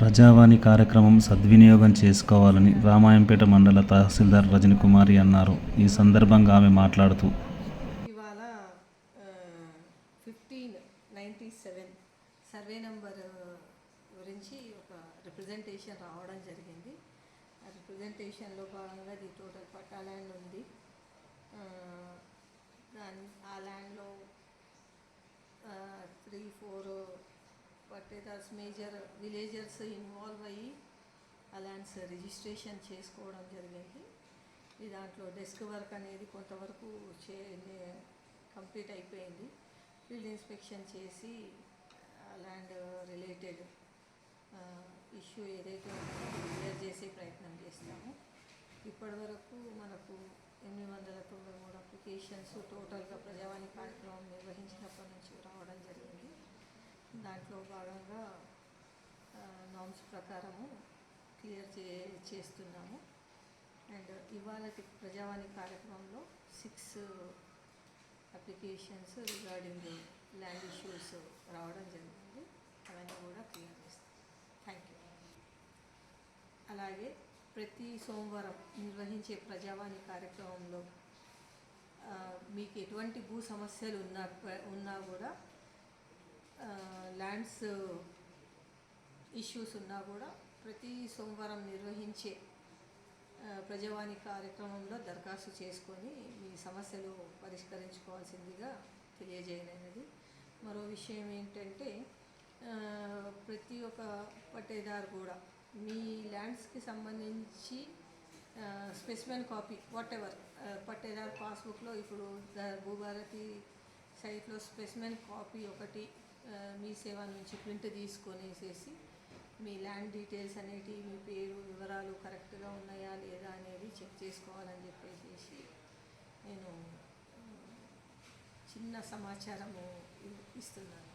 ప్రజావాణి కార్యక్రమం సద్వినియోగం చేసుకోవాలని రామాయంపేట మండల తహసీల్దార్ రజనీకుమారి అన్నారు. ఈ సందర్భంగా ఆమె మాట్లాడుతూ ఇవాళ fifteen ninety seven survey number గురించి ఒక రిప్రజెంటేషన్ రావడం జరిగింది. ఆ రిప్రజెంటేషన్లో భాగంగా ఇది టోటల్ పట్టా ల్యాండ్ ఉంది దాని ఆ ల్యాండ్లో పట్టేదాస్ మేజర్ విలేజర్స్ ఇన్వాల్వ్ అయ్యి ఆ రిజిస్ట్రేషన్ చేసుకోవడం జరిగింది. ఈ దాంట్లో డెస్క్ వర్క్ అనేది కొంతవరకు చే కంప్లీట్ అయిపోయింది. ఫీల్డ్ ఇన్స్పెక్షన్ చేసి ల్యాండ్ రిలేటెడ్ ఇష్యూ ఏదైతే క్లియర్ చేసే ప్రయత్నం చేస్తాము. ఇప్పటివరకు మనకు ఎనిమిది వందల తొంభై మూడు అప్లికేషన్స్ టోటల్గా ప్రజావాణి కార్యక్రమం నిర్వహించినప్పటి నుంచి రావడం జరిగింది దాంట్లో భాగంగా నామ్స్ ప్రకారము క్లియర్ చే చేస్తున్నాము. అండ్ ఇవాళ ప్రజావాణి కార్యక్రమంలో six applications regarding land issues రావడం జరిగింది. అవన్నీ కూడా క్లియర్ చేస్తాం. థ్యాంక్ యూ అలాగే ప్రతి సోమవారం నిర్వహించే ప్రజావాణి కార్యక్రమంలో మీకు ఎటువంటి భూ సమస్యలు ఉన్నా ఉన్నా కూడా ల్యాండ్స్ ఇష్యూస్ uh, ఉన్నా కూడా ప్రతి సోమవారం నిర్వహించే uh, ప్రజావాణి కార్యక్రమంలో దరఖాస్తు చేసుకొని మీ సమస్యలు పరిష్కరించుకోవాల్సిందిగా తెలియజేయలేనది మరో విషయం ఏంటంటే uh, ప్రతి ఒక్క పట్టేదారు కూడా మీ ల్యాండ్స్కి సంబంధించి స్పెసిమెన్ కాపీ వాట్ ఎవర్ పట్టేదారు పాస్బుక్లో ఇప్పుడు ద- భూభారతి సైట్లో స్పెసిమెన్ కాపీ ఒకటి మీ సేవ నుంచి ప్రింట్ తీసుకొనేసేసి మీ ల్యాండ్ డీటెయిల్స్ అనేటి మీ పేరు వివరాలు కరెక్ట్గా ఉన్నాయా లేదా అనేది చెక్ చేసుకోవాలని చెప్పేసి నేను చిన్న సమాచారము ఇస్తున్నాను.